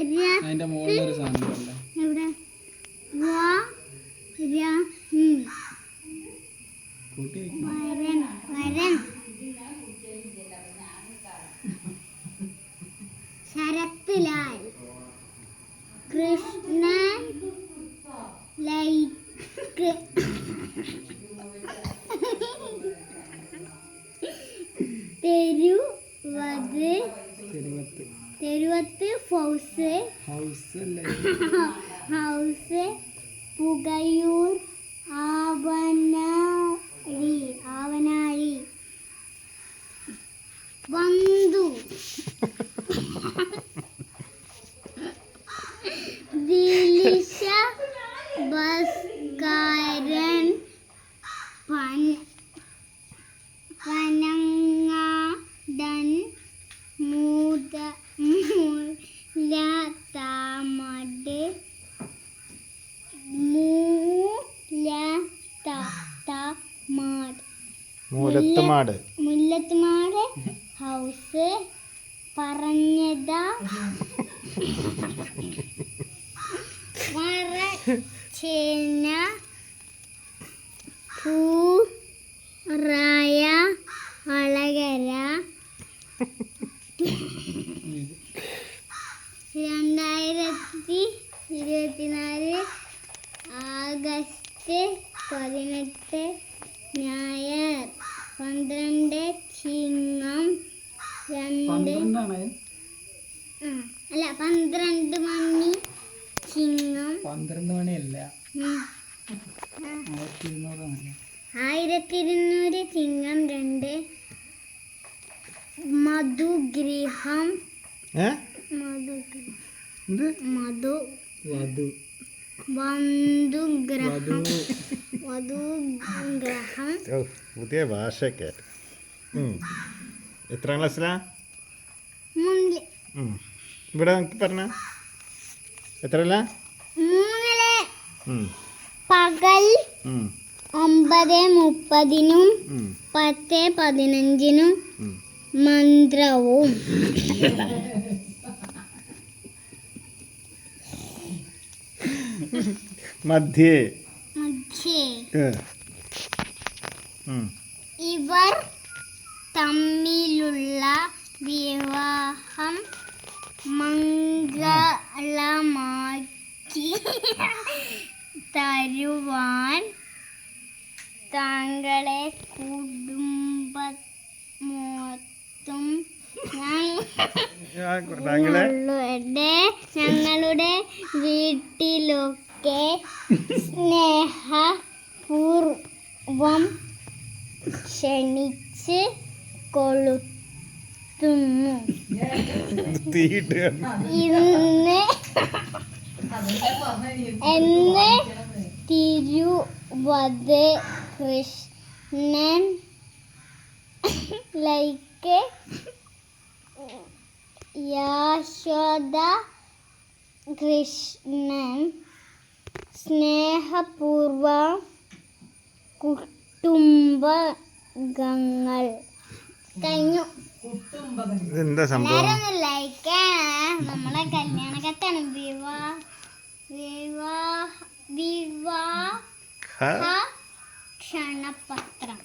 അതിന്റെ മുകളിൽ ഒരു സാധനം അല്ലേ എവിടെ? വാ ര. കൂട്ടി വരണം വരൻ വരൻ ശരത് ലാൽ കൃഷ്ണൻ ലൈക്ക് തെരുവത് തെരുവത്ത് തെരുവത്ത് ഫൗസ് ഹൗസ് അല്ലേ ഹൗസ് പുകയൂർ ആവനാഴി മൂലത്തമാട് മുല്ലത്തുമാട് ഹൗസ്. പറഞ്ഞതാ. മറച്ചേന പൂറായ അളകര. രണ്ടായിരത്തി ഇരുപത്തിനാല് ആഗസ്റ്റ് പതിനെട്ട് ഞായർ. പന്ത്രണ്ട് ചിങ്ങം. രണ്ട് അല്ല പന്ത്രണ്ട് മണി ചിങ്ങം. പന്ത്രണ്ട് മണിയല്ല. ആയിരത്തി ഇരുന്നൂറ് ചിങ്ങം രണ്ട് മധുഗ്രഹം മധു മധു വന്ധുഗ്രഹം. വധുഗ്രഹം പുതിയ ഭാഷയൊക്കെ. എത്രാം ക്ലാസ്സിലാ. ഇവിടെ നമുക്ക് പറഞ്ഞ എത്രല്ല. പകൽ. ഒമ്പത് മുപ്പതിനും. പത്ത് പതിനഞ്ചിനും മന്ത്രവും മധ്യേ ഇവർ തമ്മിലുള്ള വിവാഹം മംഗളമാക്കി തരുവാൻ താങ്കളെ കുടുംബ മൊത്തം ഞങ്ങളുടെ ഞങ്ങളുടെ വീട്ടിലൊക്കെ സ്നേഹപൂർവം ക്ഷണിച്ച് കൊളുത്തുന്നു. ഇന്ന് എന്ന് തിരുവത് കൃഷ്ണൻ ലൈക്ക് യാശോദ കൃഷ്ണൻ സ്നേഹപൂർവം കുടുംബങ്ങൾ കഴിഞ്ഞു. ഇതെന്താ സംഭവം? എല്ലാരും ഒന്ന് ലൈക്ക് നമ്മളെ കല്യാണ കത്താണ് വിവാഹ വിവാഹ വിവാഹ? ക്ഷണപത്രം.